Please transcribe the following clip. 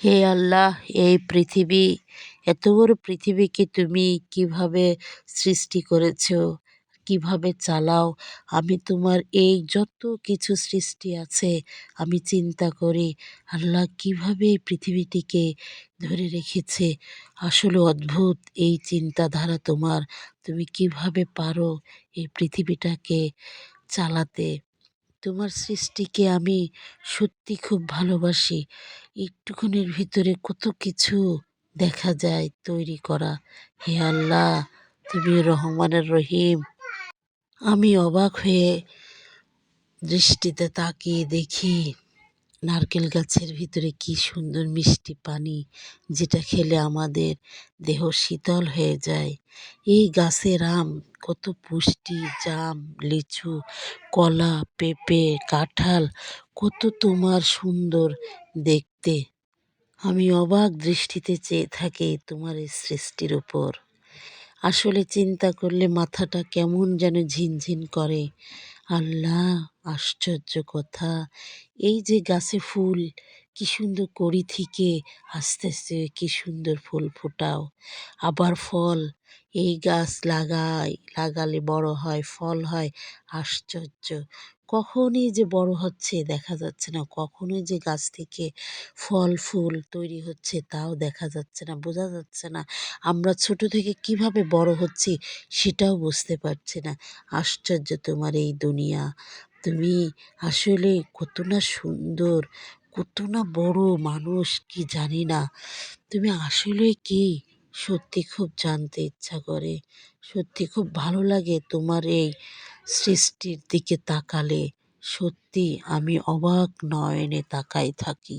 হে আল্লাহ, এই পৃথিবী, এত বড় পৃথিবীকে তুমি কীভাবে সৃষ্টি করেছ, কীভাবে চালাও? আমি তোমার এই যত কিছু সৃষ্টি আছে, আমি চিন্তা করি, আল্লাহ কীভাবে এই পৃথিবীটিকে ধরে রেখেছে? আসলে অদ্ভুত এই চিন্তাধারা তোমার, তুমি কীভাবে পারো এই পৃথিবীটাকে চালাতে? তোমার সৃষ্টিকে আমি সত্যি খুব ভালোবাসি। একটুখানির ভিতরে কত কিছু দেখা যায় তৈরি করা। হে আল্লাহ তুমি রহমানের রহিম। আমি অবাক হয়ে দৃষ্টিতে তাকিয়ে দেখি নারকেল গাছের ভিতরে কি সুন্দর মিষ্টি পানি যেটা খেলে আমাদের দেহ শীতল হয়ে যায়। এই গাছের আম কত পুষ্টি, জাম, লিচু, কলা, পেঁপে, কাঁঠাল, কত তোমার সুন্দর দেখতে। আমি অবাক দৃষ্টিতে চেয়ে থাকি তোমার এই সৃষ্টির উপর। আসলে চিন্তা করলে মাথাটা কেমন যেন ঝিনঝিন করে। আল্লাহ আশ্চর্য কথা। এই যে গাছে ফুল কি সুন্দর করি থেকে আস্তে আস্তে কি সুন্দর ফুল ফোটাও। আবার ফল, এই গাছ লাগাই, লাগালে বড় হয়, ফল হয়, আশ্চর্য। কখনই যে বড় হচ্ছে দেখা যাচ্ছে না, কখনোই যে গাছ থেকে ফল, ফুল তৈরি হচ্ছে তাও দেখা যাচ্ছে না, বোঝা যাচ্ছে না। আমরা ছোট থেকে কীভাবে বড় হচ্ছি সেটাও বুঝতে পারছি না। আশ্চর্য তোমার এই দুনিয়া। তুমি আসলে কত না সুন্দর কত না বড় মানুষ কি জানি না। তুমি আসলে কি? সত্যি খুব জানতে ইচ্ছা করে। সত্যি খুব ভালো লাগে তোমার এই সৃষ্টির দিকে তাকালে। সত্যি আমি অবাক নয়নে তাকাই থাকি।